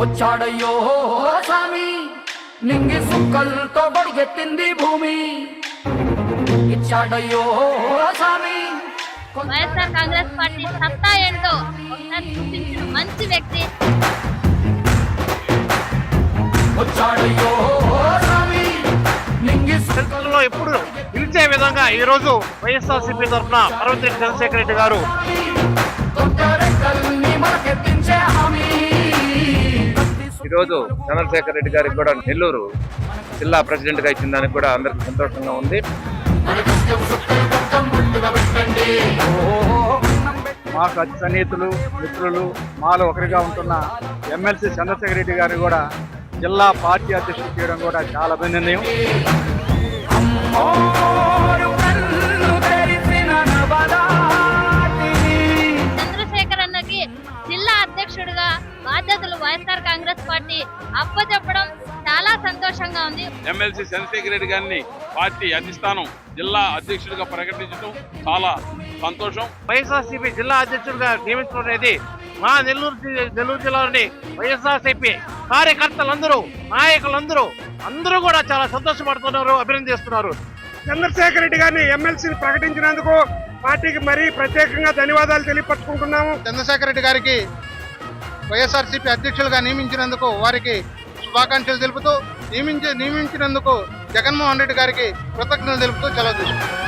వచ్చాడయ్యో స్వామి నింగి సుక్కలతో బడిగెత్తింది భూమి. ఇచ్చాడయ్యో స్వామి వైఎస్ఆర్ కాంగ్రెస్ పార్టీ సత్తా ఏంటో చూపించిన మంచి వ్యక్తి. వచ్చాడయ్యో స్వామి నింగి చరిత్రలో ఎప్పుడు నిలిచే విధంగా ఈ రోజు వైఎస్ఆర్సీపీ తరఫున పర్వతిరెడ్డి చంద్రశేఖర రెడ్డి గారు ఈరోజు చంద్రశేఖర్ రెడ్డి గారికి కూడా నెల్లూరు జిల్లా ప్రెసిడెంట్గా ఇచ్చిన దానికి కూడా అందరికి సంతోషంగా ఉంది. మాకు అతి సన్నిహితులు మిత్రులు మాలో ఒకరిగా ఉంటున్న ఎమ్మెల్సీ చంద్రశేఖర రెడ్డి గారిని కూడా జిల్లా పార్టీ అధ్యక్షుడు చేయడం కూడా చాలా అభినందనీయం. వైఎస్ఆర్ కాంగ్రెస్ పార్టీ అప్పచెప్పడం చాలా సంతోషంగా ఉంది. ఎమ్మెల్సీ చంద్రశేఖర్ రెడ్డి గారిని పార్టీ అధిష్టానం జిల్లా అధ్యక్షుడిగా ప్రకటించడం చాలా సంతోషం. వైఎస్ఆర్సీపీ జిల్లా అధ్యక్షుడిగా నియమించడం అనేది మా నెల్లూరు నెల్లూరు జిల్లాలోని వైఎస్ఆర్సీపీ కార్యకర్తలందరూ నాయకులందరూ అందరూ కూడా చాలా సంతోషపడుతున్నారు అభినందిస్తున్నారు. చంద్రశేఖర్ రెడ్డి గారిని ఎమ్మెల్సీని ప్రకటించినందుకు పార్టీకి మరీ ప్రత్యేకంగా ధన్యవాదాలు తెలియపరచుకుంటున్నాము. చంద్రశేఖర్ రెడ్డి గారికి వైఎస్ఆర్సీపీ అధ్యక్షులుగా నియమించినందుకు వారికి శుభాకాంక్షలు తెలుపుతూ నియమించి నియమించినందుకు జగన్మోహన్ రెడ్డి గారికి కృతజ్ఞతలు తెలుపుతూ సెలవు తీసుకుంటాం